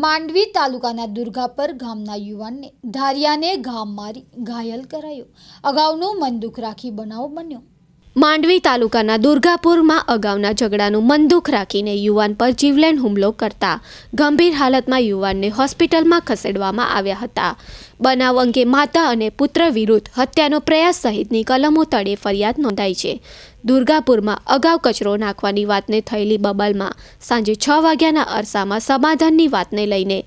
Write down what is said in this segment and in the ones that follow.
માંડવી તાલુકાના દુર્ગાપર ગામના યુવાનને ધારિયાને ઘા મારી ઘાયલ કરાયો. અગાઉનો મન દુઃખ રાખી બનાવ બન્યો. માંડવી તાલુકાના દુર્ગાપુરમાં અગાઉના ઝઘડાનું મનદુખ રાખીને યુવાન પર જીવલેણ હુમલો કરતા ગંભીર હાલતમાં યુવાનને હોસ્પિટલમાં ખસેડવામાં આવ્યા હતા. બનાવ અંગે માતા અને પુત્ર વિરુદ્ધ હત્યાનો પ્રયાસ સહિતની કલમો તળે ફરિયાદ નોંધાઈ છે. દુર્ગાપુરમાં અગાઉ કચરો નાખવાની વાતને થયેલી બબલમાં સાંજે છ વાગ્યાના અરસામાં સમાધાનની વાતને લઈને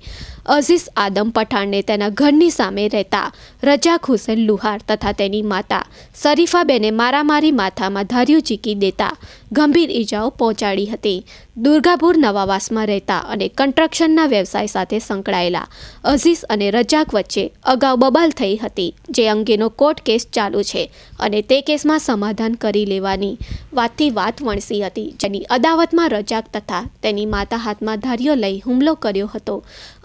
અઝીઝ આદમ પઠાણને તેના ઘરની સામે રહેતા રજાક હુસેન લુહાર તથા તેની માતા શરીફાબેને મારામારી માથામાં ધાર્યું ચીકી દેતા ગંભીર ઈજાઓ પહોંચાડી હતી. દુર્ગાપુર નવાવાસમાં રહેતા અને કન્સ્ટ્રક્શનના વ્યવસાય સાથે સંકળાયેલા અઝીઝ અને રજાક વચ્ચે અગાઉ બબાલ થઈ હતી, જે અંગેનો કોર્ટ કેસ ચાલુ છે અને તે કેસમાં સમાધાન કરી લેવાની વાતથી વાત વણસી હતી, જેની અદાવતમાં રજાક તથા તેની માતા હાથમાં ધાર્યો લઈ હુમલો કર્યો હતો.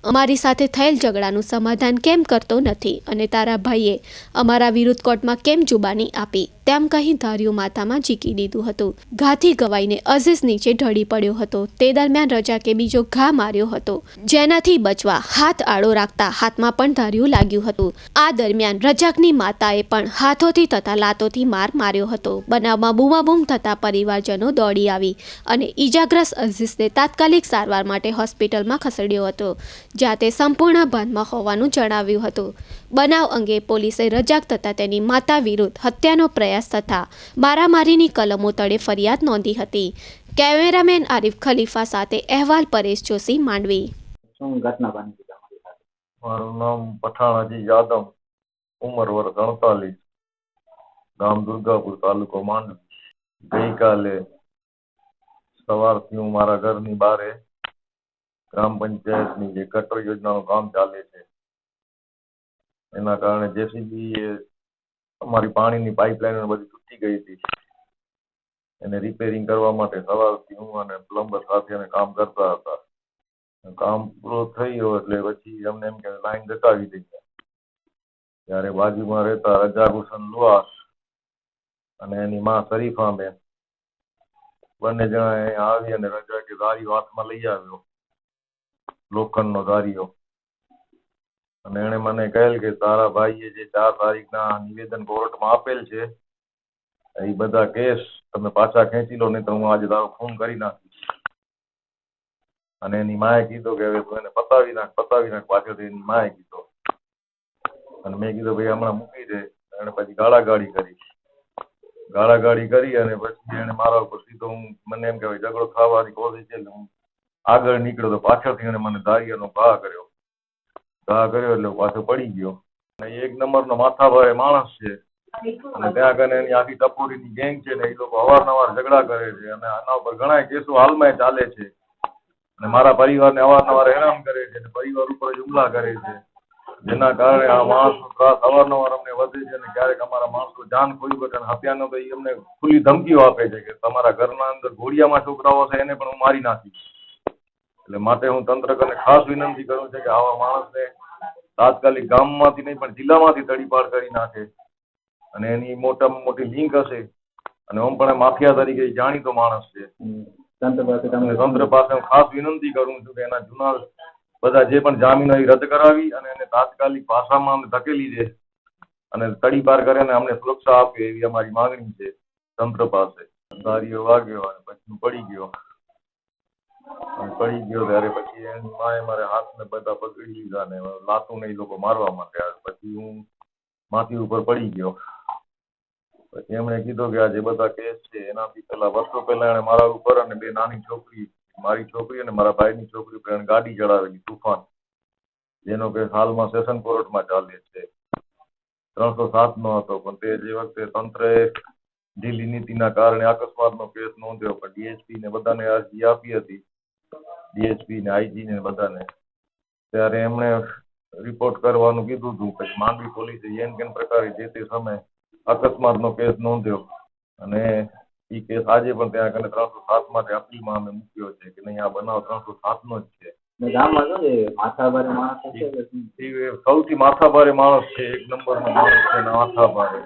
અમારી સાથે થયેલ ઝઘડાનું સમાધાન કેમ કરતો નથી અને તારા ભાઈએ અમારા વિરુદ્ધ કોર્ટમાં કેમ જુબાની આપી? તેમ કહી ધાર્યું માથામાં ઝીકી દીધું હતું. ઘાથી ગવાઈને અઝીઝ નીચે ઢળી પડ્યો હતો. તે દરમિયાન રજાકે બીજો ઘા માર્યો હતો. જેનાથી બચવા હાથ આડો રાખતા હાથમાં પણ ધાર્યું લાગ્યું હતું. આ દરમિયાન રજાકની માતાએ પણ હાથોથી તથા લાતોથી માર માર્યો હતો. બનાવમાં બૂમાબૂમ થતા પરિવારજનો દોડી આવી અને ઈજાગ્રસ્ત અઝીઝને તાત્કાલિક સારવાર માટે હોસ્પિટલમાં ખસેડ્યો હતો. જ્યાં તે સંપૂર્ણ ભાનમાં હોવાનું જણાવ્યું હતું. બનાવ અંગે પોલીસે રજાક થતાં તેની માતા વિરુદ્ધ હત્યાનો પ્રયાસ થતાં મારામારીની કલમો તળે ફરિયાદ નોંધી હતી. કેમેરામેન આરિફ ખલીફા સાથે અહેવાલ પરેશ જોશી માંડવી. મારું નામ પઠાણાજી યાદવ ઉંમર વર્ષ અડતાલીસ. ગામ દુર્ગાપુર તાલુકો માંડવી. ગઈકાલે સવારથી હું મારા ઘરની બારે ગ્રામ પંચાયતની જે ગટર યોજનાનું કામ ચાલે છે. એના કારણે જેસીબી એ અમારી પાણીની પાઇપલાઇન બધી તૂટી ગઈ હતી. એને રિપેરિંગ કરવા માટે સવારથી હું અને પ્લમ્બર સાથે અમે કામ કરતા હતા. કામ પૂરો થઈ એટલે પછી અમને એમ કે લાઈન જતાવી દઈએ. ત્યારે બાજુમાં રહેતા રજાભૂષણ લુહાર અને એની માં શરીફા બેન બંને જણા અહીંયા આવી અને રજા કે દારીઓ હાથમાં લઈ આવ્યો. લોખંડનો દારીઓ અને એણે મને કહેલ કે તારા ભાઈએ જે ચાર તારીખના નિવેદન કોર્ટમાં આપેલ છે, એ બધા કેસ તમે પાછા ખેંચી લો, નહીં તો હું આજે તારો ખૂન કરી નાખીશ. અને એની માએ કીધું કે હવે તું એને પતાવી નાખ પતાવી નાખ, પાછળથી એની માએ કીધો. અને મેં કીધું, ભાઈ, હમણાં મૂકી દે. એને પછી ગાળાગાળી કરી. ગાળાગાળી કરી અને પછી એને મારા ઉપર સીધો હું, મને એમ કે ઝઘડો ખાવાની કોશિશ છે હું આગળ નીકળ્યો તો પાછળથી એને મને દારિયાનો ઘા કર્યો. ઘા કર્યો એટલે પાછો પડી ગયો. અને એક નંબરનો માથાભારે માણસ છે. અને ત્યાં કને એની આખી ટપોરીની ગેંગ છે ને એ લોકો અવારનવાર ઝઘડા કરે છે. અને આના ઉપર ઘણા કેસો હાલમાં ચાલે છે. અને મારા પરિવારને અવારનવાર હેરાન કરે છે અને પરિવાર ઉપર હુમલા કરે છે. જેના કારણે આ માણસનો ત્રાસ અવારનવાર અમને વધે છે અને ક્યારેક અમારા માણસો જાન ખોઈ બેઠે અને હત્યાનો તો એ અમને ખુલ્લી ધમકીઓ આપે છે કે તમારા ઘરના અંદર ઘોડિયામાં છોકરાઓ છે એને પણ હું મારી નાખીશ. એટલે માટે હું તંત્ર કને ખાસ વિનંતી કરું છું કે આવા માણસને તાત્કાલિક ગામમાંથી નહીં પણ જિલ્લામાંથી તડીપાર કરી નાખે. અને એની મોટામાં મોટી લિંક હશે. અને આમ પણ માફિયા તરીકે જાણીતો માણસ છે. તંત્ર પાસે અને તંત્ર પાસે હું ખાસ વિનંતી કરું છું કે એના જૂના બધા જે પણ જામીનો એ રદ કરાવી અને એને તાત્કાલિક ભાષામાં અમને ધકેલી દે અને તડીપાર કરે અને અમને સુરક્ષા આપે એવી અમારી માંગણી છે તંત્ર પાસે. દારીઓ વાગ્યો અને પછી પડી ગયો. પડી ગયો ત્યારે પછી એની માએ મારે હાથને બધા પકડી લીધા ને લાતું ને એ લોકો મારવા માંડ્યા પછી હું માથી ઉપર પડી ગયો. પછી એમણે કીધું કે આ જે બધા કેસ છે, એનાથી પેલા વર્ષો પહેલા એને મારા ઉપર અને બે નાની છોકરી, મારી છોકરી અને મારા ભાઈની છોકરી ઉપર એને ગાડી ચડાવેલી, તુફાન. જેનો કેસ હાલમાં સેશન કોર્ટમાં ચાલે છે. ત્રણસો સાત નો હતો, પણ તે જે વખતે તંત્રએ ઢીલી નીતિના કારણે અકસ્માતનો કેસ નોંધ્યો, પણ ડીએસપી ને બધાને અરજી આપી હતી. ડીએસપી ને આઈજી ને બધાને. ત્યારે એમણે રિપોર્ટ કરવાનું કીધું હતું પછી માંડવી પોલીસે એન કેન પ્રકારે જે તે સમયે અકસ્માતનો કેસ નોંધ્યો. અને એ કેસ આજે પણ ત્યાં કને ત્રણસો સાત માટે અપીલમાં અમે મૂક્યો છે કે નહીં આ બનાવ ત્રણસો સાત નો જ છે? ને સૌથી માથાભારે માણસ છે એક નંબરનો માણસ છે માથાભારે